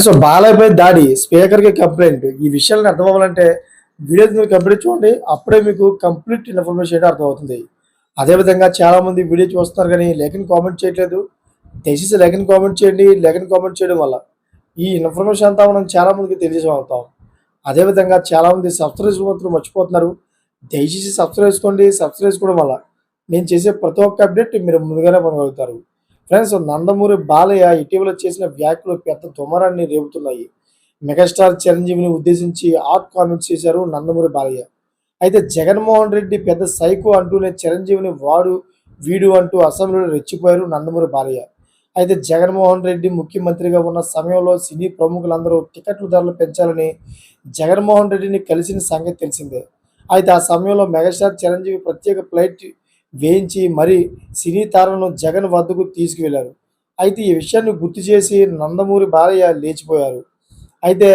So బాలయ్యపై దాడి స్పీకర్కి complaint. ఈ విషయాలను అర్థం అవ్వాలంటే వీడియో మీరు కంప్లీట్ చూడండి. అప్పుడే మీకు కంప్లీట్ ఇన్ఫర్మేషన్ అయితే అర్థమవుతుంది. అదేవిధంగా చాలామంది వీడియో చూస్తున్నారు కానీ లేఖని కామెంట్ చేయట్లేదు. దయచేసి లేఖని కామెంట్ చేయండి. లేఖని కామెంట్ చేయడం వల్ల ఈ ఇన్ఫర్మేషన్ అంతా మనం చాలామందికి తెలియజేయగలుగుతాం. అదేవిధంగా చాలామంది సబ్స్క్రైబ్ మాత్రం మర్చిపోతున్నారు. దయచేసి సబ్స్క్రైబ్ చేసుకోండి. సబ్స్క్రైబ్ చేసుకోవడం వల్ల నేను చేసే ప్రతి ఒక్క అప్డేట్ మీరు ముందుగానే పొందగలుగుతారు. ఫ్రెండ్స్ నందమూరి బాలయ్య ఇటీవల చేసిన వ్యాఖ్యలు పెద్ద తుమరాన్ని రేపుతున్నాయి. మెగాస్టార్ చిరంజీవిని ఉద్దేశించి ఆర్ట్ కామెంట్స్ చేశారు నందమూరి బాలయ్య. అయితే జగన్మోహన్ రెడ్డి పెద్ద సైకో అంటూనే చిరంజీవిని వాడు వీడు అంటూ అసెంబ్లీలో రెచ్చిపోయారు నందమూరి బాలయ్య. అయితే జగన్మోహన్ రెడ్డి ముఖ్యమంత్రిగా ఉన్న సమయంలో సినీ ప్రముఖులందరూ టికెట్ల ధరలు పెంచాలని జగన్మోహన్ రెడ్డిని కలిసిన సంగతి తెలిసిందే. అయితే ఆ సమయంలో మెగాస్టార్ చిరంజీవి ప్రత్యేక ఫ్లైట్ వేయించి మరి సినీ తారలను జగన్ వద్దకు తీసుకువెళ్ళారు అయితే ఈ విషయాన్ని గుర్తు చేసి నందమూరి బాలయ్య లేచిపోయారు. అయితే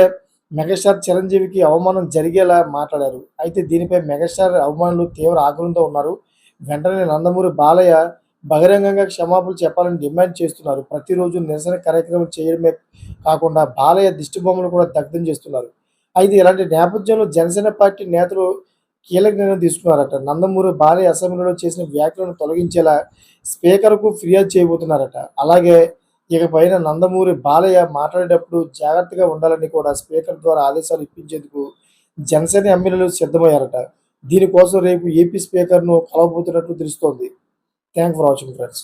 మెగాస్టార్ చిరంజీవికి అవమానం జరిగేలా మాట్లాడారు. అయితే దీనిపై మెగాస్టార్ అవమానులు తీవ్ర ఆగ్రహంతో ఉన్నారు. వెంటనే నందమూరి బాలయ్య బహిరంగంగా క్షమాపణలు చెప్పాలని డిమాండ్ చేస్తున్నారు. ప్రతిరోజు నిరసన కార్యక్రమం చేయడమే కాకుండా బాలయ్య దిష్టి బొమ్మలు కూడా దగ్ధం చేస్తున్నారు. అయితే ఇలాంటి నేపథ్యంలో జనసేన పార్టీ నేతలు కీలక నిర్ణయం తీసుకున్నారట. నందమూరి బాలయ్య అసెంబ్లీలో చేసిన వ్యాఖ్యలను తొలగించేలా స్పీకర్కు ఫిర్యాదు చేయబోతున్నారట. అలాగే ఇకపైన నందమూరి బాలయ్య మాట్లాడేటప్పుడు జాగ్రత్తగా ఉండాలని కూడా స్పీకర్ ద్వారా ఆదేశాలు ఇప్పించేందుకు జనసేన ఎమ్మెల్యేలు సిద్ధమయ్యారట. దీనికోసం రేపు ఏపీ స్పీకర్ను కలవబోతున్నట్లు తెలుస్తోంది. Thank for watching friends.